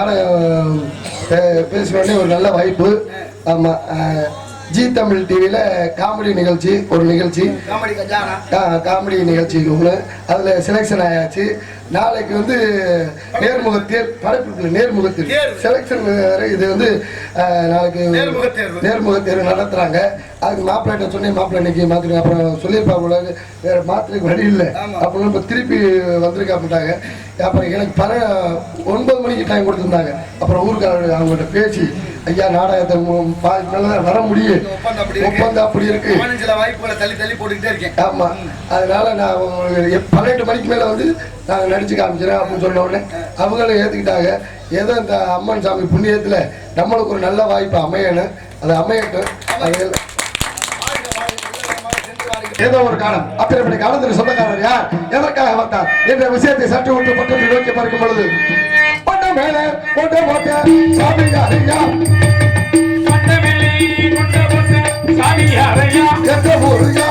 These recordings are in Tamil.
நாடகம் பே- பேசுனோடனே ஒரு நல்ல வாய்ப்பு. ஆமாம் ஜி தமிழ் டிவியில் காமெடி நிகழ்ச்சி ஒரு நிகழ்ச்சி. காமெடி கஜானா. கா- காமெடி நிகழ்ச்சி ஒன்று அதில் செலெக்ஷன் ஆயாச்சு. நாளைக்கு வந்து நேர்முகத்தேர் படைப்பு நேர்முகத்தேர் தேர்வு. செலெக்ஷன் இது வந்து நாளைக்கு நேர்முகத் தேர்வு. நடத்துறாங்க. அதுக்கு மாப்பிள்ளைகிட்ட சொன்னேன் மாப்பிள்ளை இன்னைக்கு மாத்திரம் அப்புறம் சொல்லியிருப்பாங்க வேற மாத்திரைக்கு வழி இல்லை. அப்புறம் இப்போ திருப்பி வந்திருக்கா அப்படின்ட்டாங்க அப்புறம் எனக்கு பல ஒன்பது மணிக்கு டைம் கொடுத்துருந்தாங்க. அப்புறம் ஊருக்காரர் அவங்கள்ட்ட பேசி ஐயா நாடகத்தை மு- பாதி மேல தான் வர முடியும் ஒப்பந்தம் அப்படி இருக்கு. வாய்ப்புகளை தள்ளி தள்ளி போட்டுக்கிட்டே இருக்கேன் ஆமா. அதனால நான் உங்களுக்கு பன்னெண்டு மணிக்கு மேல வந்து நாங்க நடிச்சு காமிக்கிறேன் அப்படின்னு சொன்ன உடனே அவங்களும் ஏத்துக்கிட்டாங்க. ஏதோ இந்த அம்மன் சாமி புண்ணியத்துல நம்மளுக்கு ஒரு நல்ல வாய்ப்பு அமையணும். அது அமையட்டும். அது ஏதோ ஒரு காலம். அப்படிப்பட்ட காலத்தில் சொந்தக்காரர் யார்? எதற்காக வந்தார்? என்ற விஷயத்தை சற்று விட்டு பக்கத்தில் நோக்கி பார்க்கும் பொழுது பொண்ண மேல பொண்ண போட்ட சாமி கொண்டவேலி கொண்ட பொண்ணு சாமி அறையா எந்த ஊருயா?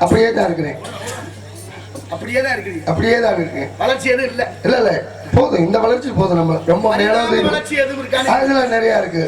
அப்படியே தான் இருக்கிறேன். அப்படியே தான் இருக்குது அப்படியே தான் இருக்கேன். வளர்ச்சி எதுவும் இல்ல. இல்ல இல்ல. போதும். இந்த வளர்ச்சி போதும் நம்ம. ரொம்ப மேல பரிணாம வளர்ச்சி எதுவும் இருக்கானே அதுல நிறைய இருக்கு.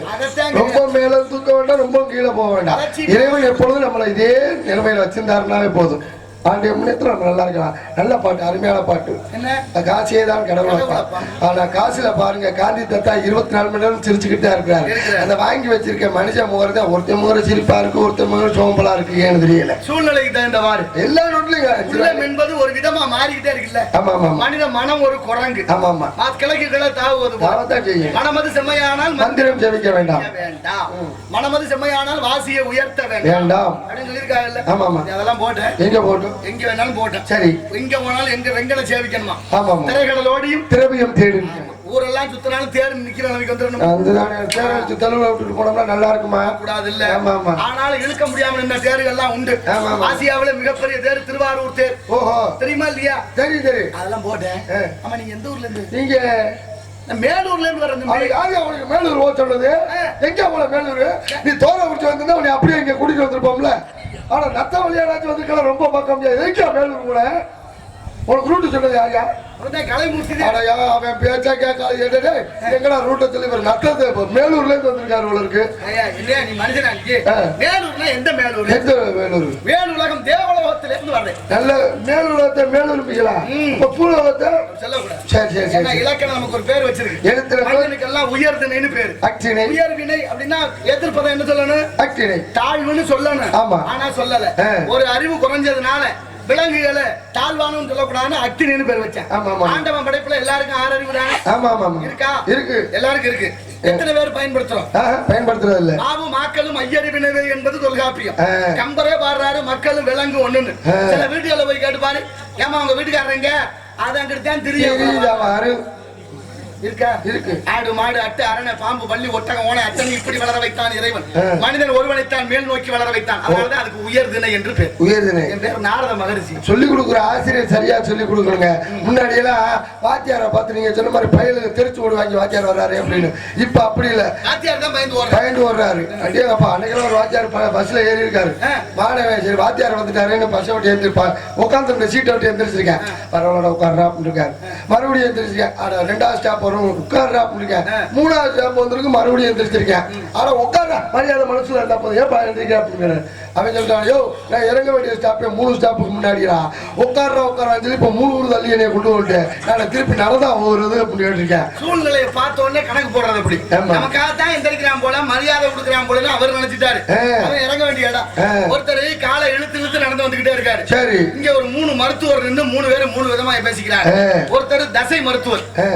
ரொம்ப மேல தூக்க வேண்டாம் ரொம்ப கீழே போக வேண்டாம். இறைவன் எப்பொழுதும் நம்மளை இதே நிலைமையில வச்சிருந்தாருனாவே போதும். ஆண்டிய முன்னேற்றம் நம்ம நல்லா இருக்கலாம் நல்ல பாட்டு அருமையான பாட்டு. என்ன? காசியே தான் கடவுளப்பா. ஆனா காசுல பாருங்க காந்தி தத்தா இருபத்தி நாலு மணி நேரம் சிரிச்சுக்கிட்டே இருக்கிறாரு. அந்த வாங்கி வச்சிருக்க மனுஷன் முகர் தான் ஒருத்தன் முகர சிரிப்பா இருக்கு ஒருத்தன் முகர சோம்பலா இருக்கு ஏன்னு தெரியல. சூழ்நிலைக்கு தகுந்தவாறு. எல்லா உள்ளம் நோட்லயும் என்பது ஒரு விதமா மாறிக்கிட்டே இருக்குல்ல? ஆமா ஆமா மனித மனம் ஒரு குரங்கு. ஆமா ஆமா. கிழக்கு கிழ தாவுவது. தாவத்தான் செய்யும். மனமது செம்மையானால் மந்திரம் ஜெபிக்க வேண்டாம். வேண்டாம். மனமது செம்மையானால் வாசியை உயர்த்த வேண்டாம். வேண்டாம். அப்படின்னு சொல்லியிருக்காங்கல்ல. ஆமா ஆமா. அதெல்லாம் போட்டேன் எங்க போட்டும்? எங்க வேணாலும் போட்டேன் சரி. எங்க போனாலும் எங்க வெங்கல சேவிக்கணுமா? ஆமா திரைக்கடலோடியும் திரவியம் தேடு ஊரெல்லாம் சுத்தினாலும் தேர் நிக்கிற வந்துடணும்? விட்டுட்டு போனோம்னா நல்லா இருக்குமா? கூடாது இல்ல ஆமா ஆமா ஆனாலும் இழுக்க முடியாம இந்த தேர்கள்லாம் உண்டு. ஆசியாவுல மிகப்பெரிய தேர் திருவாரூர் தேர். ஓஹோ. தெரியுமா இல்லையா? சரி சரி அதெல்லாம் போட்டேன். ஆமா நீங்க எந்த ஊர்ல இருந்து? நீங்க மேலூர்ல இருந்து வரேன் அது யாரு அவனுக்கு மேலூர் ஓ சொன்னது? எங்க அவள மேலூர்? நீ தோற குடிச்சு வந்திருந்தா உன்னை அப்படியே இங்க கூட்டிட்டு வந்திருப்போம்ல? ஆனா நத்த வழியாடாச்சும் வந்திருக்கலாம் ரொம்ப பக்கம் எதுக்கா மேலூர் கூட உனக்கு ரூட்டு சொன்னது யார் யார் அவன் பேச்சா கேட்காது என்னடே எங்கடா ரூட்டை சொல்லி நத்தது இப்ப மேலூர்ல இருந்து வந்திருக்காரு ஐயா, இல்லையா நீ மனுஷனா. மேலூர்னா எந்த மேலூர்? எந்த மேலூர்? வேலுலகம் தேவலோகத்துல இருந்து வர்றேன். நல்ல மேலூரத்தை மேலூர் ம். இப்ப பூலோகத்தை சொல்லக்கூடாது. சரி சரி சரி இலக்கணம் நமக்கு ஒரு பேர் வச்சிருக்கு. எழுத்துல மனிதனுக்கெல்லாம் உயர்திணைன்னு பேரு. அக்டினை உயர்வினை அப்படின்னா எதிர்ப்பதை என்ன சொல்லணும்? அக்டினை தாழ்வுன்னு சொல்லணும். ஆமா. ஆனா சொல்லல. ஒரு அறிவு குறைஞ்சதுனால விலங்குகளை தாழ்வானும் சொல்லக்கூடாதுன்னு அக்தினின்னு பேர் வச்சேன். ஆமா, ஆமா. ஆண்டவன் படைப்புல எல்லாருக்கும் ஆறு அறிவு தானே? ஆமா ஆமா இருக்கா? இருக்கு. எல்லாருக்கும் இருக்கு. எத்தனை பேர் பயன்படுத்துறோம்? பயன்படுத்துறது இல்ல. மாவு மாக்களும் ஐயறிவினவே என்பது தொல்காப்பியம். கம்பரே பாடுறாரு மக்களும் விலங்கு ஒண்ணுன்னு. சில வீட்டுகளை போய் கேட்டு பாரு ஏமா உங்க வீட்டுக்காரங்க அது அங்கிட்டு தான் தெரியும். இருக்கா? இருக்கு. ஆடு மாடு அட்டை அரணை பாம்பு பள்ளி ஒட்டகம் ஓனை அத்தனை இப்படி வளர வைத்தான் இறைவன். மனிதன் ஒருவனைத்தான் மேல் நோக்கி வளர வைத்தான். அதனாலதான் அதுக்கு உயர்திணை என்று பேர். உயர்தினை என் பேர் நாரத மகரிஷி. சொல்லி கொடுக்குற ஆசிரியர் சரியா சொல்லி கொடுக்கணுங்க. முன்னாடி எல்லாம் வாத்தியாரை பார்த்து நீங்க சொன்ன மாதிரி பயலுக்கு தெரிச்சு ஓடு வாங்கி வாத்தியார் வர்றாரு அப்படின்னு. இப்ப அப்படி இல்ல. வாத்தியார் தான் பயந்து ஓடுறேன் பயந்து வர்றாரு அடியேங்கப்பா அன்னைக்கு ஒரு வாத்தியார் பஸ்ல ஏறி இருக்காரு. மாணவன் சரி வாத்தியார் வந்துட்டாருன்னு பஸ்ஸை விட்டு எழுந்திருப்பார் உட்காந்து சீட்டை விட்டு எந்திரிச்சிருக்கேன். பரவாயில்ல உட்கார்றா அப்படின்னு இருக்காரு மறுபடியும் எந்திரிச்சிருக்கேன். ஆனா ரெண்டாவது ஸ்டாப் வரும் உட்கார்றா ஆ. மூணாவது ஸ்டாப் வந்திருக்கு மறுபடியும் எந்திரிச்சிருக்கேன் ஆனா உட்கார்றா மரியாதை மனசுல இருந்தா போதும். எழுந்திருக்கேன் அப்படின்னு அவன் சொல்றான் யோ நான் இறங்க வேண்டிய ஸ்டாப்பே மூணு ஸ்டாப்புக்கு முன்னாடிடா. உட்கார்ற உட்காரான்னு சொல்லி இப்போ மூணு ஊர் தள்ளி கொண்டு வந்துட்டேன் நான் திருப்பி நடந்தா போகிறது அப்படின்னு கேட்டிருக்கேன் சூழ்நிலையை பார்த்த உடனே கணக்கு போடுறது அப்படி. நமக்காக தான் எந்திரிக்கிறான் போல மரியாதை கொடுக்குறான் போல அவர் நினைச்சிட்டாரு. அவன் இறங்க வேண்டிய இடம். ஆ. ஒருத்தர் காலை இழுத்து இழுத்து நடந்து வந்துகிட்டே இருக்காரு. சரி. இங்க ஒரு மூணு மருத்துவர் நின்று மூணு பேரும் மூணு விதமா பேசிக்கிறாங்க. ஆ. ஒருத்தர் தசை மருத்துவர். ஆ.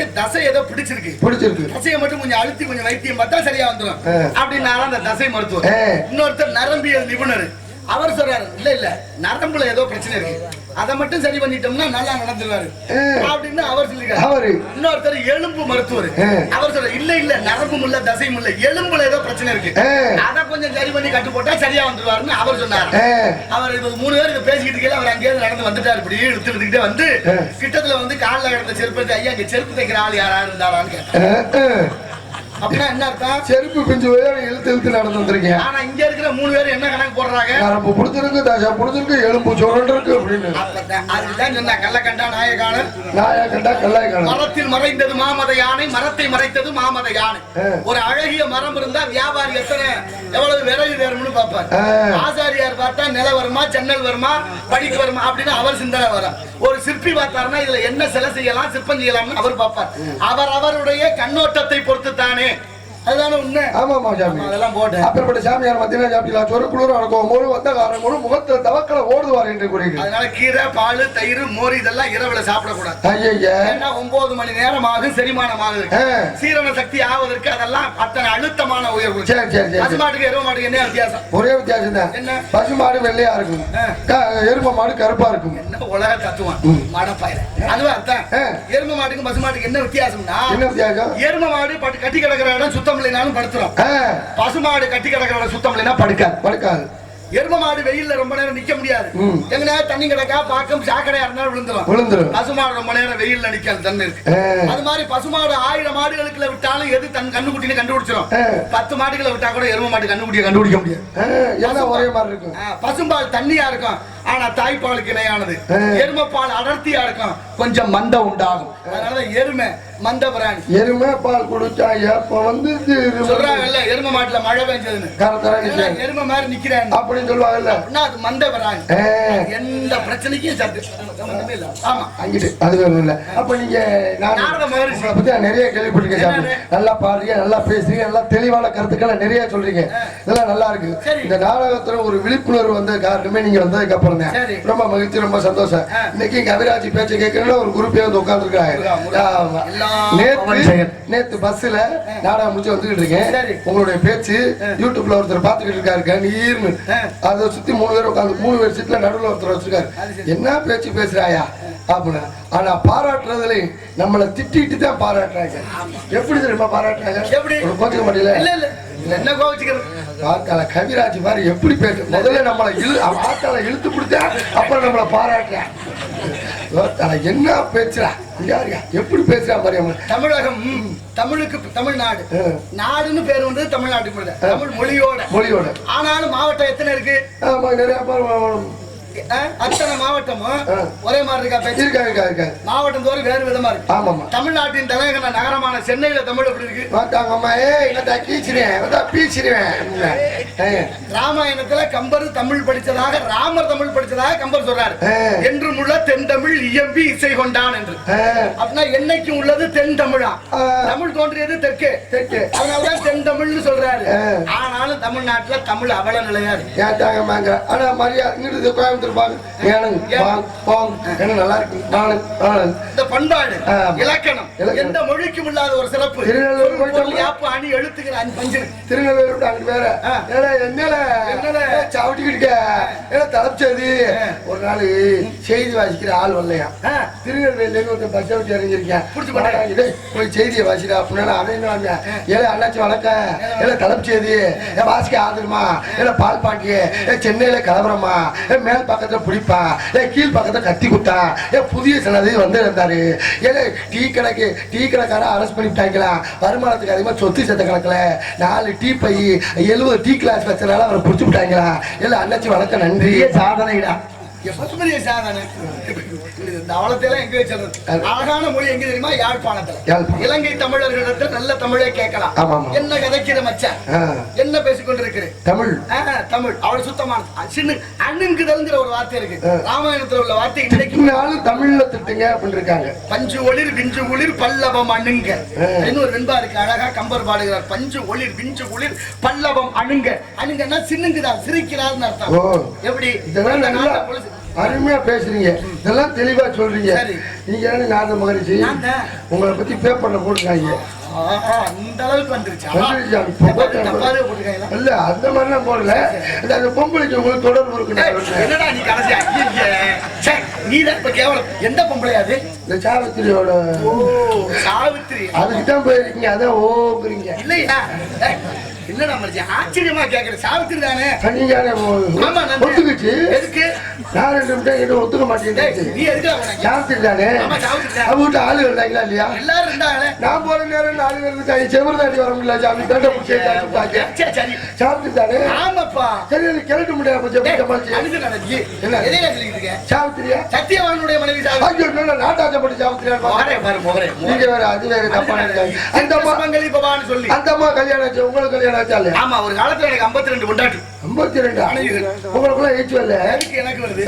அவனுக்கு தசை ஏதோ பிடிச்சிருக்கு. பிடிச்சிருக்கு. தசையை மட்டும் கொஞ்சம் அழுத்தி கொஞ்சம் வைத்தியம் பார்த்தா சரியா வந்துடும் ஆ. அப்படின்னாலும் அந்த தசை மருத்துவர். ஆ. இன்னொருத்தர் நரம்பியல் நிபுணர். அவர் சொல்றாரு இல்ல இல்ல நரம்புல ஏதோ பிரச்சனை இருக்கு. அதை மட்டும் சரி பண்ணிட்டோம்னா நல்லா நடந்துருவாரு. அப்படின்னு அவர் சொல்லிருக்காரு அவரு இன்னொருத்தர் எலும்பு மருத்துவர். அவர் சொல்ற இல்ல இல்ல நரம்பும் இல்ல தசையும் இல்ல எலும்புல ஏதோ பிரச்சனை இருக்கு. அத கொஞ்சம் சரி பண்ணி கட்டு போட்டா சரியா வந்துருவாருன்னு அவர் சொன்னார். அவர் மூணு பேர் இதை பேசிக்கிட்டு இருக்கையில அவர் அங்கேயிருந்து நடந்து வந்துட்டாரு இப்படி இழுத்து இழுத்துக்கிட்டே வந்து. கிட்டத்துல வந்து கால்ல கிடந்த செருப்பு ஐயா இங்க செருப்பு தைக்கிற ஆள் யாரா இருந்தாரான்னு கேட்டார். அப்படின்னா என்ன அர்த்தம்? செருப்பு பிஞ்சு இழுத்து இழுத்து நடந்து வந்திருக்கேன். ஆனா இங்க இருக்கிற மூணு பேர் என்ன கணக்கு போடுறாங்க? நரம்பு பிடிச்சிருக்கு தசை பிடிச்சிருக்கு எலும்பு சுரண்டு இருக்கு அப்படின்னு. அதுதான் சொன்னா கள்ளக்கண்டா நாயகானன் மரத்தில் மறைந்தது மாமத யானை மரத்தை மறைத்தது மாமத யானை. ஒரு அழகிய மரம் இருந்தா வியாபாரி எத்தனை எவ்வளவு விறகு வேணும்னு பார்ப்பார். ஆசாரியார் பார்த்தா நில வருமா ஜன்னல் வருமா படிக்கு வருமா அப்படின்னு அவர் சிந்தனை வரும். ஒரு சிற்பி பார்த்தாருன்னா இதுல என்ன சிலை செய்யலாம் சிற்பம் செய்யலாம்னு அவர் பார்ப்பார். அவர் அவருடைய கண்ணோட்டத்தை பொறுத்து தானே அதுதானே உண்மை. ஆமாமா சாமி. அதெல்லாம் போட்டேன். அப்பேற்பட்ட சாமியார் மத்தியில சாப்பிடலாம் சொரு குளிர் அடக்கம் ஒரு வந்த காரணம் ஒரு முகத்துல தவக்கல ஓடுவார் என்று கூறுகிறேன் அதனால கீரை பால் தயிர் மோர் இதெல்லாம் இரவுல சாப்பிடக்கூடாது. ஐயா ஏன்னா ஒன்பது மணி நேரம் ஆகும் செரிமானம் ஆகுது. சீரண சக்தி ஆவதற்கு அதெல்லாம் அத்தனை அழுத்தமான உயர்வு. சரி சரி சரி பசு மாட்டுக்கு எருவ மாட்டுக்கு என்ன வித்தியாசம்? ஒரே வித்தியாசம் தான் என்ன? பசு மாடு வெள்ளையா இருக்கும். எருமை மாடு கருப்பா இருக்கும். உலக தத்துவம் மடப்பாயிர அதுவும் அர்த்தம்? ஆ. எரும மாட்டுக்கும் பசு மாட்டுக்கு என்ன வித்தியாசம்னா என்ன வித்தியாசம்? எரும மாடு பட்டு கட்டி கிடக்கிற இடம் சுத்தம் இல்லைனாலும் படுத்துரும். ஆ, பசு மாடு கட்டி கிடக்கிற இடம் சுத்தம் இல்லைன்னா படுக்காது. படுக்காது. எரும மாடு வெயில்ல ரொம்ப நேரம் நிக்க முடியாது. எங்க நேரம் தண்ணி கிடக்கா பாக்கம் சாக்கடையா இருந்தாலும் விழுந்துரும். விழுந்துரும். பசு மாடு ரொம்ப நேரம் வெயில்ல நிக்காது தண்ணி இருக்கு. அது மாதிரி பசுமாடு ஆயிரம் மாடுகளுக்குள்ள விட்டாலும் எது தன் கண்ணுக்குட்டின்னு கண்டுபிடிச்சிடும். பத்து மாடுகளை விட்டா கூட எரும மாட்டு கண்டுபிடிக்க கண்டுபிடிக்க முடியாது. எல்லாம் ஒரே மாதிரி இருக்கும். பசும்பால் தண்ணியா இருக்கும். ஆனா தாய்ப்பாலுக்கு இணையானது. ஆ. எருமைப்பால் அடர்த்தியா இருக்கும். கொஞ்சம் மந்த உண்டாகும். அதனால எருமை மந்த பிராணி எருமை பால் குடிச்சா எப்ப வந்து சொல்றாங்கல்ல எருமை மாட்டுல மழை பெஞ்சதுன்னு. ஏன்னா எருமை மாதிரி நிக்கிறேன் அப்படின்னு சொல்லுவாங்கல்ல. அப்படின்னா அது மந்த பிராணி. எந்த பிரச்சனைக்கும் சத்து. ஆமா. அங்கிட்டு அது வேணும் இல்ல. அப்ப நீங்க நான் நாரத மகரிஷி. பத்தி நிறைய கேள்விப்பட்டிருக்கேன் சாமி? நல்லா பாடுறீங்க நல்லா பேசுறீங்க நல்லா தெளிவான கருத்துக்களை நிறைய சொல்றீங்க. இதெல்லாம் நல்லா இருக்கு. இந்த நாடகத்துல ஒரு விழிப்புணர்வு வந்த காரணமே நீங்க வந்ததுக்கு அப்புறம் தான். ரொம்ப மகிழ்ச்சி ரொம்ப சந்தோஷம். இன்னைக்கு கவிராஜ் பேச்சை கேட்கணும்னு ஒரு குரூப்பே வந்து உட்காந்துருக்காங்க நேத்து. நேத்து பஸ்ல நாடகம் முடிச்சு வந்துகிட்டு இருக்கேன். உங்களுடைய பேச்சு யூடியூப்ல ஒருத்தர் பாத்துக்கிட்டு இருக்காரு ஆ. அதை சுத்தி மூணு பேர் உட்காந்து மூணு பேர் சீட்ல நடுவுல ஒருத்தர் வச்சிருக்காரு. என்ன பேச்சு பேசுறாயா? அப்படின்னு. ஆனா பாராட்டுறதுல நம்மள திட்டிட்டு தான் பாராட்டுறாங்க. எப்படி தெரியுமா பாராட்டுறாங்க? எப்படி? கோச்சுக்க மாட்டீங்களா என்ன கோவிச்சுக்கிறது? ஆத்தால கவிராஜ் மாதிரி எப்படி பேசு முதல்ல நம்மளை இழு ஆத்தால இழுத்து பிடிச்சா அப்புறம் நம்மளை பாராட்டுறான் என்ன பேசுறா? யாருயா எப்படி பேசுறா மாதிரி தமிழகம் தமிழுக்கு தமிழ்நாடு. நாடுன்னு பேர் வந்து தமிழ்நாட்டுக்கு. தமிழ் மொழியோட. மொழியோட. ஆனாலும் மாவட்டம் எத்தனை இருக்கு? நிறைய பேர்? அத்தனை மாவட்டமும். ஒரே மாதிரி இருக்கா பேச்சு? இருக்கா இருக்கா இருக்கா. மாவட்டம் தோறும் வேறு விதமா இருக்கு. ஆமாமா தமிழ்நாட்டின் தலைநகர நகரமான சென்னையில தமிழ் எப்படி இருக்கு? பார்த்தாங்க அம்மா ஏய் என்னடா கீச்சிருவேன் பீச்சிருவேன் ராமாயணத்துல கம்பர் தமிழ் படிச்சதாக ராமர் தமிழ் படிச்சதாக கம்பர் சொல்றாரு. ஆ. என்றும் உள்ள தென் தமிழ் இயம்பி இசை கொண்டான் என்று. அப்படின்னா என்னைக்கும் உள்ளது தென் தமிழா. தமிழ் தோன்றியது தெற்கு. தெற்கு. அதனாலதான் தென் தமிழ்னு சொல்றாரு. ஆனாலும் தமிழ்நாட்டுல தமிழ் அவல நிலையா இருக்கு. ஏன்டாங்க மாங்க ஆனா மரியாதை என்ன நல்லா இருக்கு. வாங்க வாங்க இந்த பண்பாடு. இலக்கணம். எந்த மொழிக்கும் இல்லாத ஒரு சிறப்பு. திருநெல்வேலி? யாப்பு அணி எழுத்துக்கிற அஞ்சு பஞ்சு. திருநெல்வேலி அங்கிட்டு வேற. ஏடா என்னல என்னல? சவுட்டிக்கிட்டு தலைச்சது. ஒரு நாள் செய்தி வாசிக்கிற ஆள் வரலையா? ஆ. திருநெல்வேலியில ஒரு பஸ் விட்டு இறங்கியிருக்கேன் புடிச்சு போய் செய்தியை வாசிடா. அப்படின்னா அவன் என்ன ஏல அண்ணாச்சி வணக்கம் ஏல தலைச்சேதி ஏ வாசிக்க ஆதரமா. ஏல பால் ஏ சென்னையில கலவரமா. மேல் பக்கத்துல பிடிப்பா. ஏ கீழ் பக்கத்துல கத்தி குத்தா. ஏ புதிய சனதி வந்து இருந்தாரு. ஏல டீ கடைக்கு டீ கடைக்காரன் அரெஸ்ட் பண்ணிவிட்டாங்களா வருமானத்துக்கு அதிகமா சொத்து சேர்த்த கணக்குல. நாலு டீ பை எழுபது டீ கிளாஸ் வச்சனால அவரை பிடிச்சி விட்டாங்களா? இல்ல அண்ணாச்சி வணக்கம் நன்றி. பெரிய சாதனைடா. எவ்வளவு பெரிய சாதனை இந்த அவலத்தையெல்லாம் எங்க வச்சிருந்தது? அழகான மொழி எங்க தெரியுமா? யாழ்ப்பாணத்துல. இலங்கை தமிழர்களிடத்தில் நல்ல தமிழே கேட்கலாம். என்ன கதைக்கிற மச்சான்? என்ன பேசிக்கொண்டிருக்கிறேன் தமிழ். தமிழ். அவள் சுத்தமான சின்ன அண்ணுங்குதல்ங்கிற ஒரு வார்த்தை இருக்கு. ராமாயணத்துல உள்ள வார்த்தை இன்னைக்கு நாளும் தமிழ்ல திட்டுங்க அப்படின்னு இருக்காங்க பஞ்சு ஒளிர் விஞ்சு ஒளிர் பல்லவம் அணுங்க. இன்னொரு வெண்பா இருக்கு அழகா கம்பர் பாடுகிறார். பஞ்சு ஒளிர் விஞ்சு ஒளிர் பல்லவம் அணுங்க. அணுங்கன்னா சின்னுங்குதான் சிரிக்கிறார்னு அர்த்தம். எப்படி? இதெல்லாம் அருமையா பேசுறீங்க. இதெல்லாம் தெளிவா சொல்றீங்க. நீங்க என்ன நாத மகரிஷி. உங்களை பத்தி பேப்பர்ல போட்டுருக்காங்க. ஆஹா, அந்த அளவுக்கு வந்துருச்சு. இல்ல அந்த மாதிரிலாம் போடல. அந்த பொம்பளைக்கு உங்களுக்கு தொடர்பு இருக்கு என்னடா நீ கடைசியா? நீதான் இப்ப கேவலம். எந்த பொம்பளையா அது? இந்த சாவித்திரியோட ஓ சாவித்திரி. அதுக்கு தான் போயிருக்கீங்க. அதான் ஓங்குறீங்க. இல்லையா? என்னடா ஆச்சரியமா கேக்குற. சாவித்திரி தானே? ஆமா. ஒத்துக்குச்சு. எதுக்கு? நான் ரெண்டு நிமிஷம் ஒத்துக்க மாட்டேங்குது. நீ எதுக்கு சாவித்திரி தானே? ஆமா, சாவித்திரி தான். அவங்க வீட்டு ஆளு இருந்தாங்களா இல்லையா? எல்லாரும் நான் போற நேரம் நாலு பேர் இருக்காங்க செவரு தாண்டி வர முடியல சாமி. தண்டை பிடிச்சி சரி சரி. சாவித்திரி தானே? ஆமாப்பா. சரி அது கிளட்ட முடியாது கொஞ்சம் சமாளிச்சு. என்ன? எதையா சொல்லிட்டு இருக்க? சாவித்திரியா? சத்தியவானுடைய மனைவி சாவித்திரி. நாட்டாச்சப்பட்டு சாவித்திரியா? முகரே பாரு, முகரே. நீங்க வேற அது வேற தப்பா. அந்த அம்மா கல்யாணம் உங்களுக்கு கல்யாணம் ஆமா ஒரு காலத்துல எனக்கு 52 கொண்டாட்டு. ஐம்பத்தி ரெண்டா உங்களுக்குள்ள ஏச்சு வரல? எனக்கு வருது.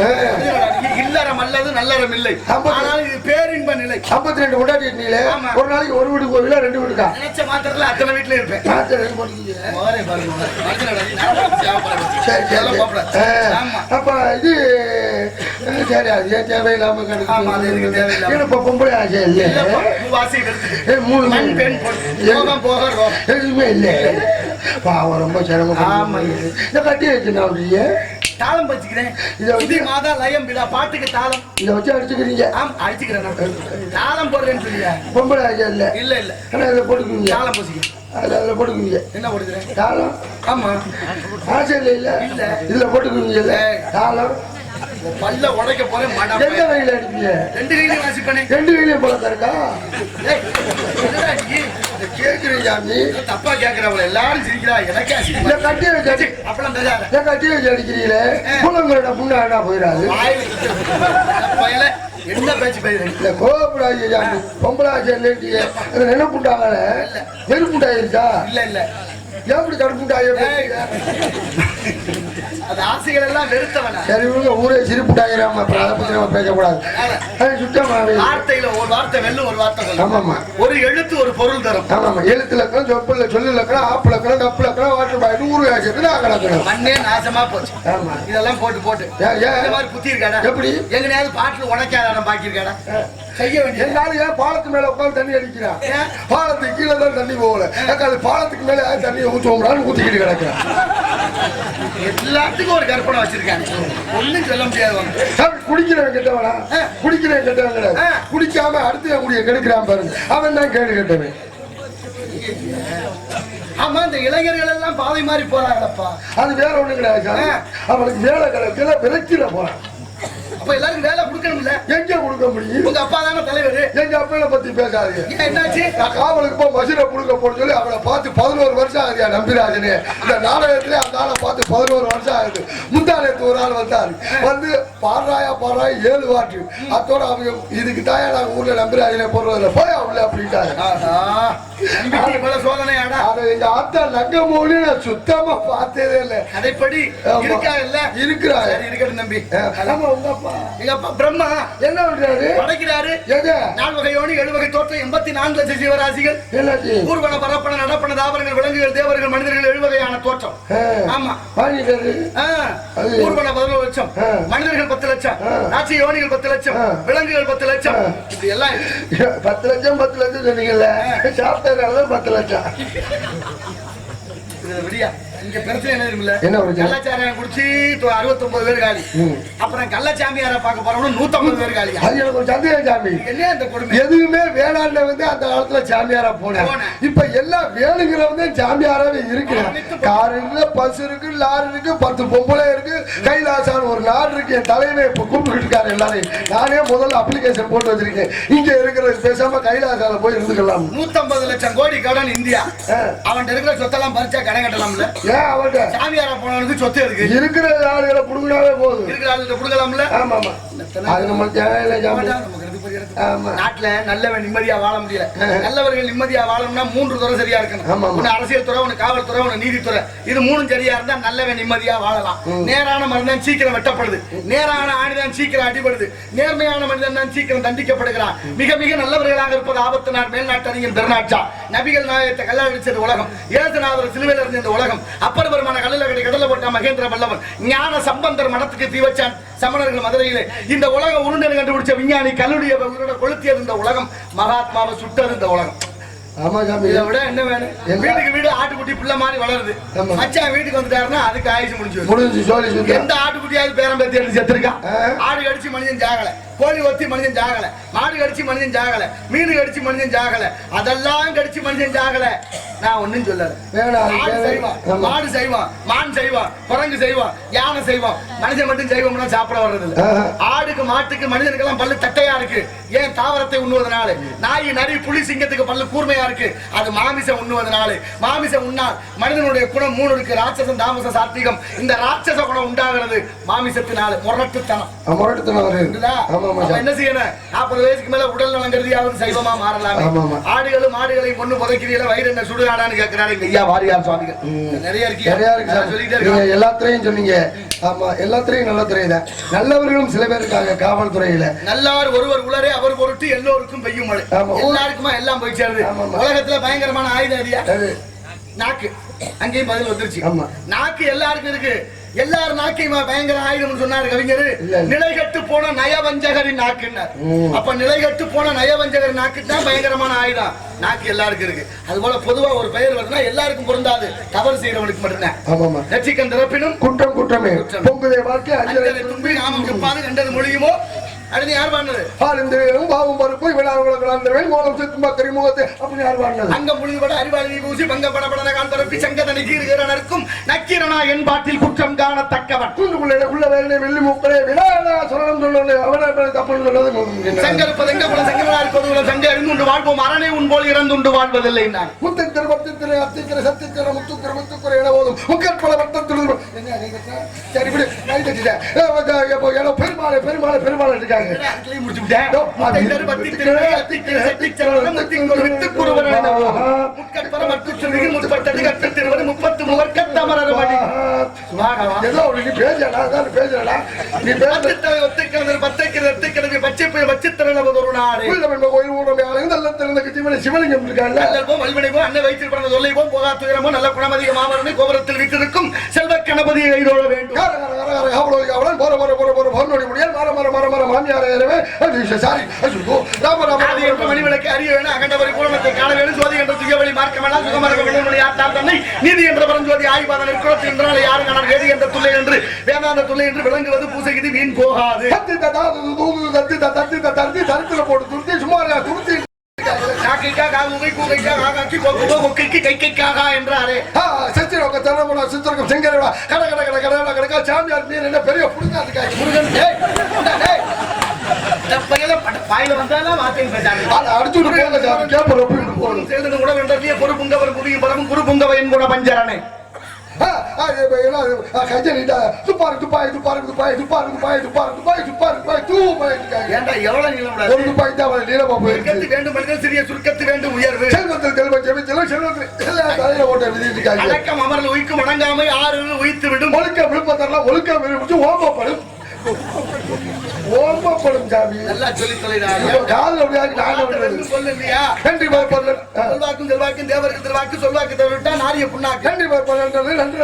இல்லறம் அல்லது நல்லறம் இல்லை. ஆனால் இது பேரின்ப நிலை. ஐம்பத்தி ரெண்டு கொண்டாடி ஆமா. ஒரு நாளைக்கு ஒரு வீடு கோவிலா ரெண்டு வீடுக்கா? நினைச்ச மாத்திரத்துல அத்தனை வீட்டுல இருப்பேன். சரி சரி. அப்ப இது சரி அது ஏன் தேவையில்லாம ஆமா, அது எதுக்கு தேவையில்லாம? கிடக்கு இப்ப பொம்பளை ஆசை இல்ல? மூணு. எதுவுமே இல்ல. பாவம் ரொம்ப சிரமம் ஆமா. கட்டி வச்சுனா தாளம் வச்சுக்கிறேன் இதை வச்சு- மாதா லயம் விழா பாட்டுக்கு தாளம். இதை வச்சு அடிச்சுக்கிறீங்க? ஆம் அடிச்சுக்கிறேன் நான். தாளம் போடுறேன்னு சொல்லியா பொம்பளை ஆசை இல்ல. இல்ல இல்ல. ஆனா இதில் போட்டுக்குவீங்க. தாளம் பூசிக்க அதில் அதில் போட்டுக்குவீங்க. என்ன போடுகிறேன் தாளம்? ஆமா. ஆசை இல்லை இல்ல. இல்ல. இதுல போட்டுக்குவீங்கல்ல ஏய். தாளம்? பல்ல உடைக்க போறேன் எந்த வகையில் அடிப்பீங்க? ரெண்டு கையிலையும் வாசிப்பேனே. ரெண்டு கையிலையும் போல இருக்கா? கேட்குறீங்க சாமி. தப்பா கேக்குறவங்க எல்லாரும் சிரிக்கிறா? எனக்கே இந்த கட்டி அப்பெல்லாம் தெரியாத. இந்த கட்டி வச்சு அடிக்கிறீங்களே? புள்ளங்களோட புண்ணா போயிடாது. பயல. என்ன பேச்சு பேசுறேன் இந்த கோபுராஜி சாமி. பொம்பளை ஆசை இல்லைன்ட்டு அது நினைப்புண்டாங்கல நெருப்புண்டாயிருச்சா இல்ல இல்ல. எப்படி கடுப்புண்டாயோ அது ஆசைகள் எல்லாம் வெறுத்தவன? சரி இவங்க ஊரே சிரிப்புண்டாயிராம அப்புறம் அதை பத்தி நம்ம பேசக்கூடாது. அது வார்த்தையில ஒரு வார்த்தை வெல்லும் ஒரு வார்த்தை. ஆமாம்மா. ஒரு எழுத்து ஒரு பொருள் தரும். ஆமாம்மா. எழுத்து லக்கணம் சொப்பு சொல்லு லக்கணம் ஆப்பு லக்கணம் டப்பு லக்கணம் வாட்டர் பாய் நூறு ஆச்சு நான் கணக்கணும் மண்ணே நாசமா போச்சு. ஆமா இதெல்லாம் போட்டு போட்டு? இந்த மாதிரி புத்தி இருக்காடா? எப்படி? எங்கனையாவது பாட்டுல உனக்காத பாக்கி இருக்காடா? செய்ய வேண்டிய என்னால ஏன் பாலத்து மேல உட்காந்து தண்ணி அடிக்கிறான்? பாலத்துக்கு கீழே தான் தண்ணி போகல. பாலத்துக்கு மேல யார் தண்ணியை ஊற்றுவோம்டான்னு ஊத்திக்கிட்டு கிடக்குறான் எல்லாத்துக்கும் ஒரு கற்பனை வச்சிருக்காங்க. ஒண்ணும் சொல்ல முடியாது. சாமி, குடிக்கிறவன் கெட்டவனா? குடிக்கிறவன் கெட்டவன் கிடையாது. குடிக்காம அடுத்த குடிய கெடுக்கிறான் பாருங்க. அவன் தான் கேடு கெட்டவன். ஆமா இந்த இளைஞர்கள் எல்லாம் பாதை மாதிரி போறாங்களப்பா அது வேற ஒண்ணும் கிடையாது. அவனுக்கு வேலை கிடைக்கல விரக்கில போறான். அப்ப எல்லாருக்கும் வேலை கொடுக்கணும்ல? எங்க கொடுக்க முடியும்? உங்க அப்பா தானே தலைவர்? எங்க அப்பனை பத்தி ஏன் என்னாச்சு? நான் காவலுக்கு போய் மசினை புடுங்க போட சொல்லி அவனை பார்த்து பதினோரு வருஷம் ஆகுது நம்பிராஜனே. இந்த நாடகத்துல அந்த ஆளை பார்த்து பதினோரு வருஷம் ஆகுது. முந்தானத்து ஒரு ஆள் வந்தாரு. வந்து பாடுறாயா பாடுறாயா ஏழு வாட்டு அத்தோட அவங்க இதுக்கு தாயா நாங்க ஊர்ல நம்பிராஜனே போடுறதில்ல போய் சோதனையாடா. அதை எங்க ஆத்தா நங்க மொழி நான் சுத்தமா பார்த்ததே இல்லை. அதைப்படி. இருக்கா இல்ல இருக்கிறாரு சரி இருக்கட்டும் தம்பி. ஆமா உங்க அப்பா. எங்க அப்பா பிரம்மா என்ன பண்றாரு? படைக்கிறாரு. எங்க? நால் வகை யோனி ஏழு வகை தோற்றம் எண்பத்தி நான்கு லட்சம் ஜீவராசிகள். எல்லாத்தையும் ஊர்வன பரப்பன நடப்பன தாவரங்கள் விலங்குகள் தேவர்கள் மனிதர்கள் ஏழு வகையான தோற்றம். ஆமா. ஊர்வன பதினோரு லட்சம். மனிதர்கள் பத்து லட்சம். நாச்சி யோனிகள் பத்து லட்சம். விலங்குகள் பத்து லட்சம். இப்படி எல்லாம். பத்து லட்சம் பத்து லட்சம் சொன்னீங்கல்ல. சாப்பிட்டதுனால பத்து லட்சம். விடியா. இங்க பிரச்சனை என்ன இருக்குல்ல என்ன? கள்ளச்சாராயம் குடிச்சு அறுபத்தி ஒன்பது பேர் காலி. அப்புறம் கள்ளச்சாமியார பார்க்க போறவங்க நூத்தம்பது பேர் காலியா அது எனக்கு ஒரு சந்தேகம் சாமி. என்ன இந்த கொடுமை? எதுவுமே வேளாண்ல வந்து அந்த காலத்துல சாமியாரா போனேன். இப்ப எல்லாம் வேணுங்கிறவங்க சாமியாராவே அனைத்து கார் இருக்கு பஸ் இருக்கு லாரி இருக்கு பத்து பொம்பளை இருக்கு. கைலாசான ஒரு நாடு இருக்கு. என் தலைவனை இப்ப கூப்பிட்டு இருக்காரு எல்லாரையும். நானே முதல்ல அப்ளிகேஷன் போட்டு வச்சிருக்கேன். இங்க இருக்கிற பேசாம கைலாசால போய் இருந்துக்கலாம் நூத்தம்பது லட்சம் கோடி கடன் இந்தியா. அவன் இருக்கிற சொத்தெல்லாம் பறிச்சா கடன் கட்டலாம்ல? ஏன் அவன்கிட்ட சாமியாரா போனவனுக்கு சொத்து இருக்கு இருக்கிற ஆளுகளை புடுங்கினாவே போதும். இருக்கிற ஆளுகிட்ட கொடுக்கலாம்ல? ஆமா ஆமா அது நம்ம தேவையில்லை நாட்டுல நல்லவன் நிம்மதியா வாழ முடியல. நல்லவர்கள் நிம்மதியா வாழணும்னா மூன்று துறை சரியா இருக்கணும். ஒண்ணு அரசியல் துறை ஒண்ணு காவல்துறை ஒண்ணு நீதித்துறை இது மூணும் சரியா இருந்தா நல்லவன் நிம்மதியா வாழலாம். நேரான மனிதன் சீக்கிரம் வெட்டப்படுது. நேரான ஆணிதான் சீக்கிரம் அடிபடுது. நேர்மையான மனிதன் தான் சீக்கிரம் தண்டிக்கப்படுகிறான். மிக மிக நல்லவர்களாக இருப்பது ஆபத்து நாள் மேல்நாட்டறிஞர் பெருநாட்சா. நபிகள் நாயகத்தை கல்லாடிச்சது உலகம். ஏசுநாதர் சிலுவையில் இருந்த இந்த உலகம். அப்பர் பெருமான கடல கடை கடல போட்ட மகேந்திர பல்லவன் ஞான சம்பந்தர் மனத்துக்கு தீ வச்சான் சமணர்கள் மதுரையிலே. இந்த உலகம் உருண்டை கண்டுபிடிச்ச விஞ்ஞானி கல்லுடைய உயிரோட கொளுத்தியது இந்த உலகம் மகாத்மாவை சுட்டது இந்த உலகம் ஆமா ஜாமி இதை விட என்ன வேணும்? வீட்டுக்கு வீடு ஆட்டுக்குட்டி புள்ள மாதிரி வளருது. மச்சான் வீட்டுக்கு வந்துட்டாருன்னா அதுக்கு ஆயுசு முடிஞ்சு. முடிஞ்சு சோழி எந்த ஆட்டுக்குட்டியாவது பேரம் பேத்தி எடுத்து செத்துருக்கா ஆ. ஆடு கடிச்சு மனிதன் ஜாகல கோழி ஒத்தி மனிதன் ஜாகல. மாடு கடிச்சு மனிதன் ஜாகல. மீன் கடிச்சு மனிதன் ஜாகல. அதெல்லாம் கடிச்சு மனிதன் ஜாகல. நான் ஒண்ணும் சொல்லல. மாடு செய்வான். மான் செய்வான். குரங்கு செய்வான். யானை செய்வான். மனுஷன் மட்டும் செய்வோம்னா சாப்பிட வர்றது இல்ல. ஆடுக்கு மாட்டுக்கு மனிதனுக்கெல்லாம் பல்லு தட்டையா இருக்கு. ஏன் தாவரத்தை உண்ணுவதனால? நாய் நரி புலி சிங்கத்துக்கு பல்லு கூர்மையா இருக்கு. அது மாமிசம் உண்ணுவதனால. மாமிசம் உண்ணால் மனிதனுடைய குணம் மூணு இருக்கு. ராட்சசம் தாமசம் சாத்விகம். இந்த ராட்சச குணம் உண்டாகிறது மாமிசத்தினால. முரட்டுத்தனம். முரட்டுத்தனம் என்ன செய்யணும்? நாற்பது வயசுக்கு மேல உடல் நலம் கருதியாவது சைவமா மாறலாமே. ஆடுகளும் மாடுகளையும் கொண்டு புதைக்கிறீங்களா? வயிறு என்ன சுடுகாடான்னு கேட்கிறாரு எங்க ஐயா வாரியார் சுவாமிகள். நிறைய இருக்கு. நிறைய இருக்கு எல்லாத்துறையும் சொன்னீங்க. ஆமா எல்லாத்துறையும் நல்ல துறை தான் நல்லவர்களும் சில பேர் இருக்காங்க காவல்துறையில. நல்லார் ஒருவர் உலரே அவர் பொருட்டு எல்லோருக்கும் பெய்யும் மழை. எல்லாருக்குமா எல்லாம் போய் சேருது. உலகத்துல பயங்கரமான ஆயுதம் நாக்கு. அங்கேயும் பதில் வந்துருச்சு. நாக்கு எல்லாருக்கும் இருக்கு. எல்லார் நாக்கையுமா பயங்கர ஆயுதம் சொன்னாரு கவிஞர். நிலைகட்டு போன நயவஞ்சகரின் நாக்குன்னார். அப்ப நிலைகட்டு போன நயவஞ்சகரின் நாக்கு தான் பயங்கரமான ஆயுதம். நாக்கு எல்லாருக்கும் இருக்கு. அது போல பொதுவா ஒரு பெயர் வருதுன்னா எல்லாருக்கும் பொருந்தாது. தவறு செய்யறவனுக்கு மட்டும்தான். ஆமாமா திறப்பினும் குற்றம் குற்றமே. பொங்குதே வாழ்க்கை அஞ்சலை தும்பி நாமம் கண்டது மொழியுமோ? அடுத்து யார் பாடுனது? ஆளுந்தேரும் பாவம் பருப்பு விழாவுகளுக்கு கலந்தவன் மூலம் செத்துமா கரிமுகத்தை அப்படின்னு யார் வாழ்ந்தது அங்கம் புழுதுபட அறிவாளி பூசி பங்க படபடன கால் பரப்பி சங்கதனை கீறுகிறனருக்கும் நக்கீரனா என் பாட்டில் குற்றம் காணத்தக்கவன். கூண்டுக்குள்ளே உள்ள வேலை வெள்ளி மூக்களே விழா சொல்லணும் அவனை தப்புன்னு சங்க அறிந்துண்டு வாழ்வோம் அரணை உன் போல் இறந்துண்டு வாழ்வதில்லை நான். முத்தித்திரு பத்தித்திரு அத்தித்திரு சத்தித்திரு முத்துக்குறை போதும் முக்கற்பல வட்டத்திரு என்ன நீங்க சார்? விடு பெருமாளை பெருமாளை பெருமாளை இருக்காங்க முப்பத்து விட்டிருக்கும் செல்வ கணபதியை பௌர்ணமி முடியல் மர மர மர மர மாமியார் ஏறவே அது சாரி. அசுகோ ராம ராம ஆதி என்ற மணிவிளக்கு அறிய வேணும் அகண்டவரி பூரணத்தை காண வேணும். சோதி என்ற துயவழி மார்க்கமெல்லாம் சுகமரக விடுமொழி ஆத்தால் தன்னை? நீதி என்ற பரஞ்சோதி ஆய்வாதன் நிற்குளத்தில் என்றால் யாரும் காணார் வேதி என்ற துளை என்று வேதாந்த துளை என்று விளங்குவது பூசைக்கு வீண் போகாது. தத்தி தத்தா தூது தத்தி தத்தி தத்தி தரத்துல போட்டு துருத்தி காக்கைக்கா காகுகை கூகைக்கா காக்காக்கி கொக்குகோ கொக்கைக்கு கைக்கைக்காகா என்றாரே சத்திரோக தரமுடா சித்திரகம் செங்கரவா கட கட கட கட கடக்கா சாமியார் என்ன பெரிய முருகன் டேய், டேய். துப்பாரு துப்பாய் துப்பாரு துப்பாய் துப்பாரு துப்பாய் துப்பாரு துப்பாய் துப்பாரு துப்பாய் இருக்காங்க ஏன்டா எவ்வளவு நீளம் ஒரு துப்பாய் தான் நீளமா போயிருக்கு வேண்டும் சிறிய சுருக்கத்து வேண்டும் உயர்வு. செல்வத்தில் செல்வம் செல்வத்தில் எல்லா தலையில ஓட்ட விதிட்டு இருக்காங்க. அடக்கம் அமர்ந்து உயிக்கும் அடங்காமை ஆறு உயித்து விடும். ஒழுக்க விழுப்பத்தரலாம் ஒழுக்க விழுப்பிச்சு ஓம்பப்படும். ஓம்பப்படும் சாமி. நல்லா சொல்லி தொலைடா காதுல அப்படியே நாங்க விடுறது. சொல்லு இல்லையா நன்றி பார்ப்பது செல்வாக்கும் செல்வாக்கும் தேவருக்கு திருவாக்கு சொல்வாக்கு தவிர்த்தா நாரிய புண்ணாக்கு. நன்றி பார்ப்பது நன்றி நன்றி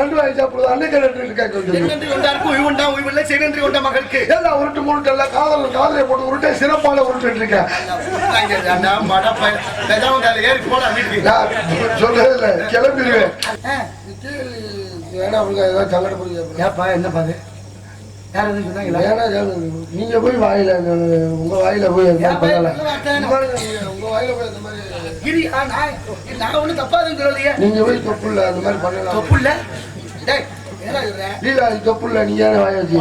நன்றி வாங்கி சாப்பிடுவது அன்னைக்கு நன்றி இருக்காங்க என்னென்று கொண்டாருக்கு உய்வுண்டா உய்வில்லை செய்தென்று கொண்ட மகற்கு எல்லாம் உருட்டு முருட்டு எல்லாம் காதல் காதலை போட்டு உருட்டை சிறப்பான உருட்டு இருக்கேன். ஏறி போடா வீட்டுக்கு. நான் சொல்றது இல்லை கிளம்பிடுவேன். வேணா அவங்க ஏதாவது சங்கடப்படுங்க ஏப்பா என்ன பாது யார் எதுவும் சொன்னாங்களா கிளம்புங்க. நீங்க போய் வாயில உங்க வாயில போய் பண்ணல உங்க வாயில போய் அந்த மாதிரி கிரியா நான் நான் ஒண்ணும் தப்பா எதுவும் சொல்லலையே. நீங்க போய் தொப்புல அந்த மாதிரி பண்ணலாம். தப்பு இல்ல டேய் நீ ஏன் வாய வச்சு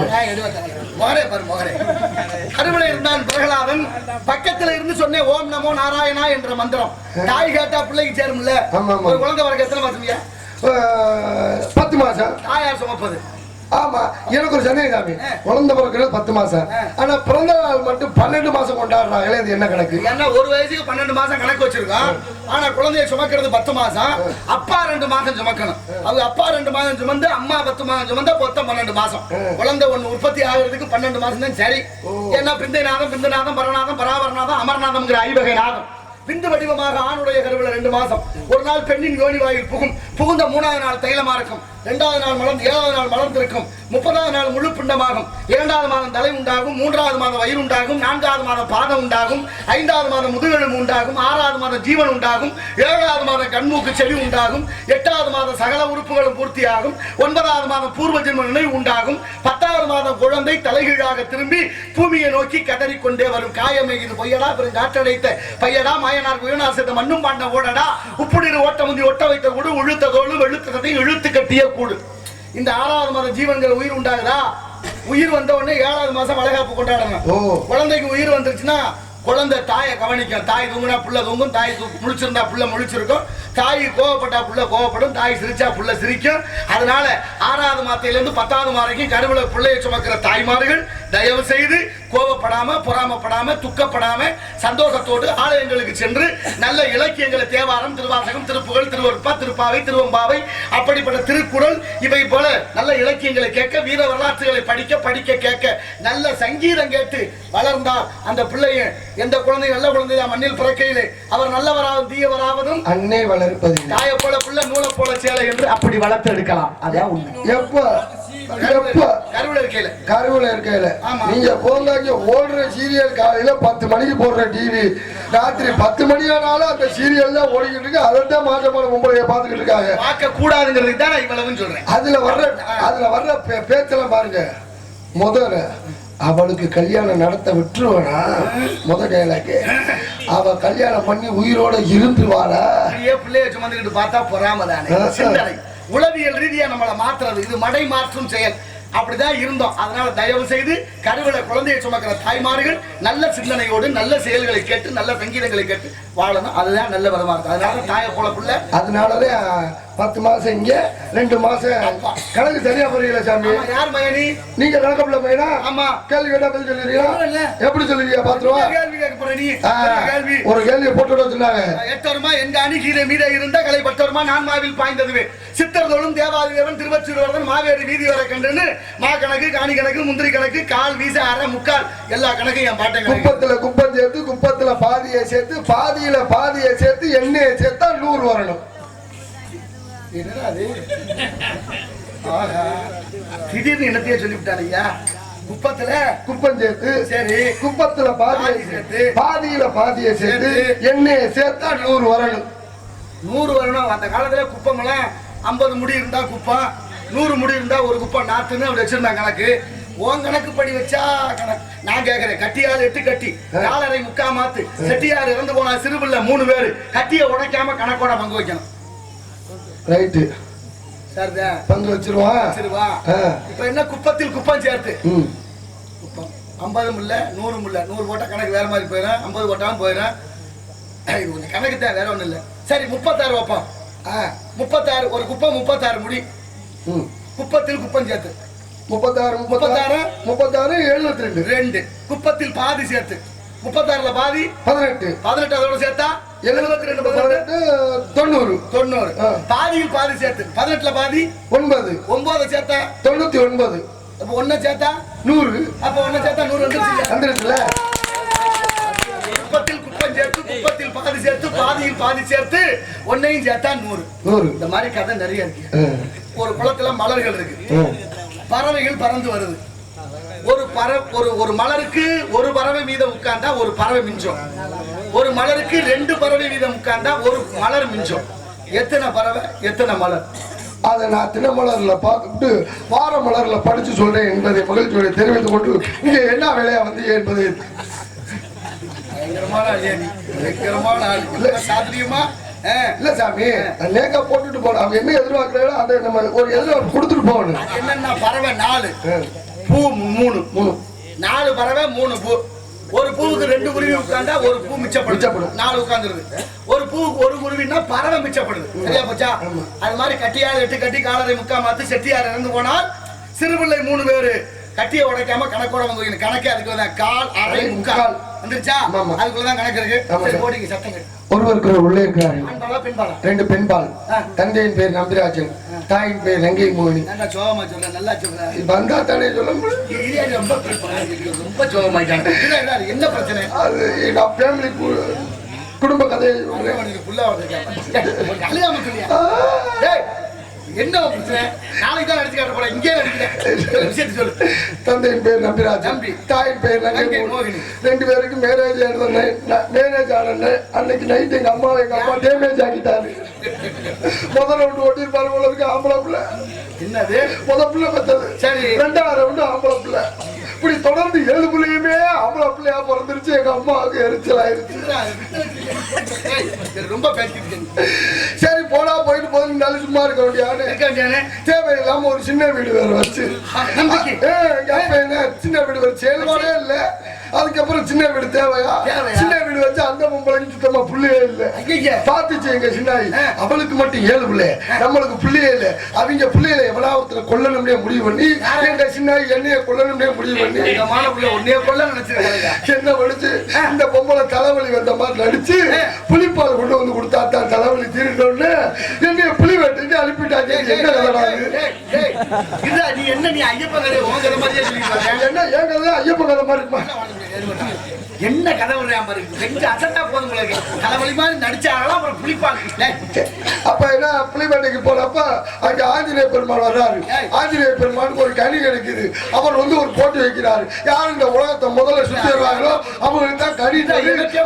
பாரு கருவில இருந்தான் பிரகலாதன் பக்கத்துல இருந்து சொன்னேன் ஓம் நமோ நாராயணா என்ற மந்திரம். தாய் கேட்டா பிள்ளைக்கு சேரும்ல. ஒரு குழந்தை வரக்கு எத்தனை மாசம் பத்து மாசம். தாயார் சுமப்பது? ஆமா எனக்கு ஒரு சந்தேகம் சாமி. குழந்தை பிறக்கிறது பத்து மாசம். ஆனா பிறந்த நாள் மட்டும் பன்னெண்டு மாசம் கொண்டாடுறாங்களே இது என்ன கணக்கு? ஏன்னா ஒரு வயசுக்கு பன்னெண்டு மாசம் கணக்கு வச்சிருக்கோம். ஆனா குழந்தைய சுமக்கிறது பத்து மாசம். அப்பா ரெண்டு மாசம் சுமக்கணும். அது அப்பா ரெண்டு மாசம் சுமந்து அம்மா பத்து மாசம் சுமந்தா மொத்தம் பன்னெண்டு மாசம். குழந்தை ஒண்ணு உற்பத்தி ஆகுறதுக்கு பன்னெண்டு மாசம் தான் சரி. ஏன்னா பிந்தை நாதம் பிந்து நாதம் பரநாதம் பராபரநாதம் அமர்நாதம்ங்கிற ஐவகை நாதம். பிந்து வடிவமாக ஆணுடைய கருவில ரெண்டு மாசம். ஒரு நாள் பெண்ணின் யோனி வாயில் புகும். புகுந்த மூணாவது நாள் தைலமா இருக்கும் இரண்டாவது நாள் மலர்ந்து ஏழாவது நாள் மலர்ந்திருக்கும் முப்பதாவது நாள் முழு பிண்டமாகும். இரண்டாவது மாதம் தலை உண்டாகும் மூன்றாவது மாதம் வயிறு உண்டாகும் நான்காவது மாதம் பாதம் உண்டாகும் ஐந்தாவது மாதம் முதுகெலும்பு உண்டாகும் ஆறாவது மாதம் ஜீவன் உண்டாகும் ஏழாவது மாதம் கண்மூக்கு செவி உண்டாகும் எட்டாவது மாதம் சகல உறுப்புகளும் பூர்த்தியாகும் ஒன்பதாவது மாதம் பூர்வ ஜென்ம நினைவு உண்டாகும் பத்தாவது மாதம் குழந்தை தலைகீழாக திரும்பி பூமியை நோக்கி கதறிக்கொண்டே வரும். காயமே இது பொய்யடா பிறகு காற்றடைத்த பையடா மாயனார் உயர்நார் சேர்த்த மண்ணும் பாண்ட ஓடடா உப்புநீர் ஓட்ட முந்தி ஒட்ட வைத்த கூடு உழுத்ததோடு வெளுத்ததையும் இழுத்து கட்டிய கூடு. இந்த ஆறாவது மாதம் ஜீவன்கள் உயிர் உண்டாகுதா? உயிர் வந்த உடனே ஏழாவது மாசம் வளகாப்பு கொண்டாடணும். குழந்தைக்கு உயிர் வந்துருச்சுன்னா குழந்தை தாயை கவனிக்கும். தாய் தூங்குனா புள்ள தூங்கும். தாய் முழிச்சிருந்தா புள்ள முழிச்சிருக்கும். தாய் கோவப்பட்டா புள்ள கோவப்படும். தாய் சிரிச்சா புள்ள சிரிக்கும். அதனால ஆறாவது மாத்தையிலேருந்து பத்தாவது மாதம் வரைக்கும் கருவில பிள்ளையை சுமக்கிற தாய்மார்கள் தயவு செய்து கோவப்படாம பொறாமப்படாம துக்கப்படாம சந்தோஷத்தோடு ஆலயங்களுக்கு சென்று நல்ல இலக்கியங்களை தேவாரம் திருவாசகம் திருப்புகழ் திருவருப்பா திருப்பாவை திருவம்பாவை அப்படிப்பட்ட திருக்குறள் இவை போல நல்ல இலக்கியங்களை கேட்க வீர வரலாற்றுகளை படிக்க படிக்க கேட்க நல்ல சங்கீதம் கேட்டு வளர்ந்தால் அந்த பிள்ளைய எந்த குழந்தை நல்ல குழந்தை மண்ணில் பிறக்கையிலே. அவர் நல்லவராகவும் தீயவராவதும் அன்னை வளர்ப்பது தாயை போல பிள்ளை நூலை போல சேலை என்று அப்படி வளர்த்து எடுக்கலாம் அதான் உண்மை. எப்ப? கருவில இருக்கையில. கருவில இருக்கையில. ஆமா. நீங்க போங்காங்க ஓடுற சீரியல் காலையில பத்து மணிக்கு போடுற டிவி ராத்திரி பத்து மணி ஆனாலும் அந்த சீரியல் தான் ஓடிக்கிட்டு இருக்கு. அதை தான் மாற்றமான மும்பையை பார்த்துக்கிட்டு இருக்காங்க. பார்க்க கூடாதுங்கிறதுக்கு தான் நான் இவ்வளவுன்னு சொல்றேன். அதுல வர்ற அதுல வர்ற பேச்செல்லாம் பாருங்க. முதல்ல அவளுக்கு கல்யாணம் நடத்த விட்டுருவனா? முத டைலாக்கு அவ கல்யாணம் பண்ணி உயிரோட இருந்துருவாளா அப்படியே பிள்ளைய சுமந்துக்கிட்டு பார்த்தா பொறாம தானே. சிந்தனை. உளவியல் ரீதியா நம்மளை மாத்துறது. இது மடை மாற்றும் செயல். அப்படிதான் இருந்தோம். அதனால தயவு செய்து கருவில குழந்தையை சுமக்கிற தாய்மார்கள் நல்ல சிந்தனையோடு நல்ல செயல்களை கேட்டு நல்ல சங்கீதங்களை கேட்டு வாழணும். அதுதான் நல்ல விதமா இருக்கும் அதனால தாயை போல பிள்ளை. அதனாலதான் பத்து மாசம் இங்க ரெண்டு மாசம் கணக்கு சரியா புரியல சாமி. யார் மகனி நீங்க கணக்கப்புல பையனா? ஆமா. கேள்வி கேட்டா பதில் சொல்லுறீங்களா. எப்படி சொல்லுவீங்க? பாத்துருவா என்ன கேள்வி கேட்க போற நீ? என்ன கேள்வி? ஒரு கேள்வி போட்டு விட சொன்னாங்க. எட்டோருமா எங்க அணி கீழே மீத இருந்த கலை பட்டோருமா நான் மாவில் பாய்ந்ததுவே. சித்தர்தோளும் தேவாதிதேவன் திருவச்சூர்வர்தன் மாவேரி வீதி வர கண்டுன்னு மா கணக்கு காணி கணக்கு முந்திரி கணக்கு கால் வீச அரை முக்கால் எல்லா கணக்கும் என் கணக்கு குப்பத்துல குப்பம் சேர்த்து குப்பத்துல பாதியை சேர்த்து பாதியில பாதியை சேர்த்து எண்ணெயை சேர்த்தா நூறு வரணும். என்னடா அது? ஆஹா. திடீர்னு என்னத்தையே சொல்லிவிட்டாரு ஐயா குப்பத்துல குப்பம் சேர்த்து சரி. குப்பத்துல பாதியை பாதி சேர்த்து, பாதியில பாதியை சேர்த்து எண்ணெயை சேர்த்தா நூறு வரணும். நூறு வரணும். அந்த காலத்துல குப்பமெல்லாம் ஐம்பது முடி இருந்தா குப்பம் நூறு முடி இருந்தா ஒரு குப்பம் நாத்துன்னு அப்படி வச்சிருந்தாங்க கணக்கு. உன் கணக்கு படி வச்சா கணக்கு. நான் கேக்குறேன். கட்டியால் எட்டு கட்டி. காலரை முக்கா மாத்து. செட்டியார் இறந்து போனா சிறுபிள்ளை மூணு பேரு. கட்டிய உடைக்காம கணக்கோட பங்கு வைக்கணும். ரைட்டு சரிதான் பங்கு வச்சிருவான் சரிவா ஆ. இப்ப என்ன குப்பத்தில் குப்பம் சேர்த்து? குப்பம். ஐம்பதும் இல்ல நூறும் இல்ல நூறு போட்டா கணக்கு வேற மாதிரி போயிடும் ஐம்பது போட்டாலும் போயிடும் இது கொஞ்சம் கணக்கு தான் வேற ஒண்ணும் இல்ல. சரி முப்பத்தாறு வைப்போம். ஆ, முப்பத்தாறு ஒரு குப்பம் முப்பத்தாறு முடி. குப்பத்தில் குப்பம் சேர்த்து. முப்பத்தாறு முப்பத்தாறு. முப்பத்தாறு? எழுபத்தி ரெண்டு. ரெண்டு. குப்பத்தில் பாதி சேர்த்து. முப்பத்தாறுல பாதி? பதினெட்டு. பதினெட்டு அதோட சேர்த்தா? எழுபத்தி ரெண்டு பதினெட்டு? தொண்ணூறு. தொண்ணூறு. பாதியில் பாதி சேர்த்து. பதினெட்டுல பாதி? ஒன்பது. ஒன்பது சேர்த்தா? தொண்ணூத்தி ஒன்பது. அப்ப ஒண்ணு சேர்த்தா? நூறு. அப்ப ஒண்ணு சேர்த்தா நூறு வந்துருச்சு வந்துருச்சுல? குப்பத்தில் குப்பம் சேர்த்து குப்பத்தில் பாதி சேர்த்து பாதியில் பாதி சேர்த்து ஒன்னையும் சேர்த்தா நூறு. நூறு. இந்த மாதிரி கதை நிறைய இருக்கு. ஒரு குளத்துல மலர்கள் இருக்கு. பறவைகள் பறந்து வருது. ஒரு பற ஒரு ஒரு மலருக்கு ஒரு பறவை மீதம் உட்கார்ந்தா ஒரு பறவை மிஞ்சம். ஒரு மலருக்கு ரெண்டு பறவை வீதம் உட்கார்ந்தா ஒரு மலர் மிஞ்சம். எத்தனை பறவை? எத்தனை மலர்? அதை நான் தினமலர்ல பார்த்துட்டு வார மலர்ல படிச்சு சொல்றேன் என்பதை மகிழ்ச்சியோட தெரிவித்துக் கொண்டு இங்க என்ன வேலையா வந்து என்பதை இல்ல. சாமி நேக்கா போட்டுட்டு போனோம் அவங்க என்ன எதிர்பார்க்கறாங்களோ அதை நம்ம ஒரு எதிர்பார்ப்பு கொடுத்துட்டு போகணும். என்னன்னா பறவை நாலு. பூ மூணு. மூணு. நாலு பறவை மூணு பூ. ஒரு பூவுக்கு ரெண்டு குருவி உட்கார்ந்தா ஒரு பூ மிச்சப்படும். நாலு உட்கார்ந்துருது. ஒரு பூவுக்கு ஒரு குருவின்னா பறவை மிச்சப்படுது. சரியா போச்சா? அது மாதிரி கட்டியார் எட்டு கட்டி காலரை முக்கா மாத்து செட்டியார் இறந்து போனால் சிறுபிள்ளை மூணு பேரு. கட்டியை உடைக்காம கணக்கோட வந்து கணக்கே அதுக்கு வந்து கால் அரை முக்கால். வந்துருச்சா. அதுக்குள்ளதான் கணக்கு இருக்கு. போடிங்க சத்தம் ஒருவருக்கு ஒரு உள்ளே இருக்கிறார்கள். ரெண்டு பெண்பால். தந்தையின் பேர் நம்பிராஜன் தாயின் பேர் நங்கை மோகினி. வந்தா தானே சொல்ல ரொம்ப சோகமாயிட்டாங்க என்ன பிரச்சனை? அது எங்க ஃபேமிலி குடும்ப கதையை என்ன பிரச்சனை நாளைக்கு தான் நடிச்சு காட்ட போறேன். இங்கே நடிக்கிறேன் சொல்லு, தந்தையின் பேர் நம்பிராஜன் நம்பி. தாயின் பேர் நங்கை மோகினி. ரெண்டு பேருக்கு மேரேஜ் மேரேஜ் ஆன அன்னைக்கு நைட் எங்க அம்மா எங்க அப்பா டேமேஜ் ஆக்கிட்டாரு. முதல்ல விட்டு ஓட்டிருப்பாரு இருக்கு ஆம்பளை பிள்ளை. என்னது? முத பிள்ளை பெற்றது சரி. ரெண்டாவது ரவுண்டு ஆம்பளை பிள்ளை. இப்படி தொடர்ந்து ஏழு பிள்ளையுமே ஆம்பளை பிள்ளையா பிறந்துருச்சு எங்க அம்மாவுக்கு எரிச்சல் ஆயிருச்சு. ரொம்ப. சரி போனா போயிட்டு போது இருந்தாலும் சும்மா இருக்க வேண்டியான்னு வேண்டியதானே? தேவையில்லாம ஒரு சின்ன வீடு வேற வச்சு. சின்ன வீடு வச்சு செயல்பாடே இல்ல. அதுக்கப்புறம் சின்ன வீடு தேவையா? சின்ன வீடு வச்சு அந்த பொம்பளைக்கு சுத்தமா புள்ளையே இல்ல. பாத்துச்சு எங்க சின்னாயி. ஆ. அவளுக்கு மட்டும் ஏழு பிள்ளை நம்மளுக்கு பிள்ளையே இல்ல. அவங்க பிள்ளைகளை எவனாவத்துல கொல்லணும்னே முடிவு பண்ணி எங்க சின்னாயி என்னைய கொல்லணும்னே முடிவு பண்ணி எங்க மான புள்ள உன்னைய கொல்ல நினைச்சிருக்காங்க. என்ன படிச்சு இந்த பொம்பளை தலைவலி வந்த மாதிரி நடிச்சு புளிப்பால் கொண்டு வந்து கொடுத்தா தான் தலைவலி தீர்ந்தோன்னு என்னைய புளி வெட்டிட்டு அனுப்பிட்டாங்க. என்ன நீ என்ன நீ ஐயப்பன் உன் கதை மாதிரியே? என்ன ஏன் கதை? ஐயப்ப கதை மாதிரி இருக்குமா? என்ன கதை விடுறா பாரு? ரெண்டு அசட்டா போதும் தலைவலி மாதிரி நடிச்சாங்களா அப்புறம் புளிப்பாங்க அப்ப என்ன புலிவேட்டைக்கு போனப்ப அங்க ஆஞ்சநேய பெருமாள் வர்றாரு. ஆஞ்சநேய பெருமாளுக்கு ஒரு கனி கிடைக்குது. அவர் வந்து ஒரு போட்டி வைக்கிறாரு. யார் இந்த உலகத்தை முதல்ல சுத்தி வருவாங்களோ அவங்களுக்கு தான் கனி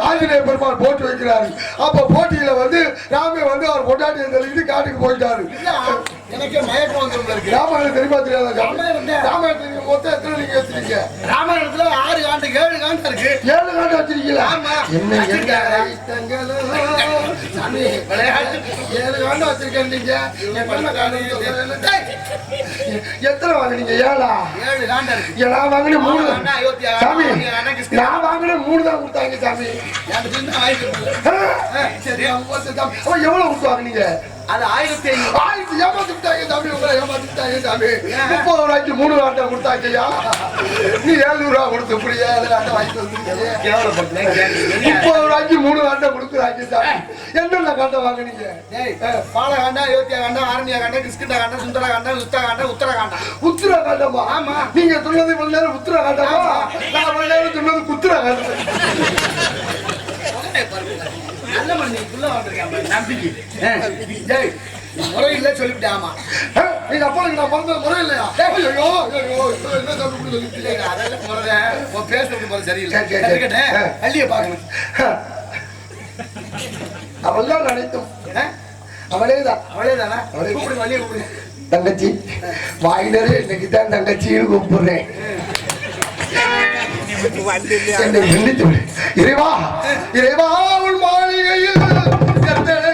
ஆஞ்சநேய பெருமாள் போட்டி வைக்கிறாரு. அப்ப போட்டியில வந்து ராமே வந்து அவர் தள்ளிட்டு காட்டுக்கு போயிட்டாரு. எனக்கே மயக்கம் வந்துரும் இருக்கு. ராமாயணம் தெரியுமா தெரியாதா? ராமாயணம். ராமாயணத்துக்கு மொத்தம் எத்தனை நீங்க வச்சிருக்கீங்க? ராமாயணத்துல ஆறு ஆண்டு ஏழு காண்டு இருக்கு. ஏழு காண்டு வச்சிருக்கீங்களா. என்ன. ஏழு காண்டு வச்சிருக்கேன் நீங்க. எத்தனை வாங்குனீங்க ஏழா? ஏழு காண்டு இருக்கு. நான் வாங்கின மூணு. சாமி. நான் வாங்கின மூணு தான் கொடுத்தாங்க சாமி. சரி எவ்வளவு கொடுத்து வாங்குனீங்க? அது ஆயிரத்தி ஐநூறு. ஆயிரத்தி ஏமாத்தி விட்டாங்க சாமி உங்களை ஏமாத்தி விட்டாங்க சாமி முப்பது ரூபாய்க்கு மூணு ஆட்டை கொடுத்தாங்கய்யா நீ ஏழுநூறு ரூபா கொடுத்து இப்படி ஏழு ஆட்டை கேவலம். முப்பது ரூபாய்க்கு மூணு ஆட்டை கொடுக்குறாங்க சாமி. என்னென்ன காட்டை வாங்குனீங்க? பால காண்டா அயோத்தியா காண்டா ஆரணியா காண்டா கிருஷ்ணா காண்டா சுந்தரா காண்டா லுத்தா காண்டா உத்தரா காண்டா. உத்திர காண்டமா ஆமா. நீங்க சொன்னது இவ்வளவு நேரம் உத்திர காண்டமா. நான் இவ்வளவு நேரம் சொன்னது குத்திர காண்டம் நல்ல மனுஷனுக்குள்ள வந்திருக்கான் நம்பிக்கை. முறை இல்ல ஆ, எங்க அப்பாவுக்கு நான் பிறந்த முறை இல்லையா? ஐயோ என்ன சொல்லிட்டீங்க? இல்லைங்க, அதெல்லாம் முறை பேசுறது முறை சரியில்லை. ஆ. அள்ளிய அவள்தான் நினைத்தும். ஆ? அவளேதான். அவ்வளவுதானா அவ்வளவு. கூப்பிடுங்க வள்ளிய கூப்பிடுங்க. தங்கச்சி வாயினரே இன்னைக்கு தான் தங்கச்சின்னு கூப்பிடுறேன். இறைவா இறைவா உன் மாளிகையில் கத்தனை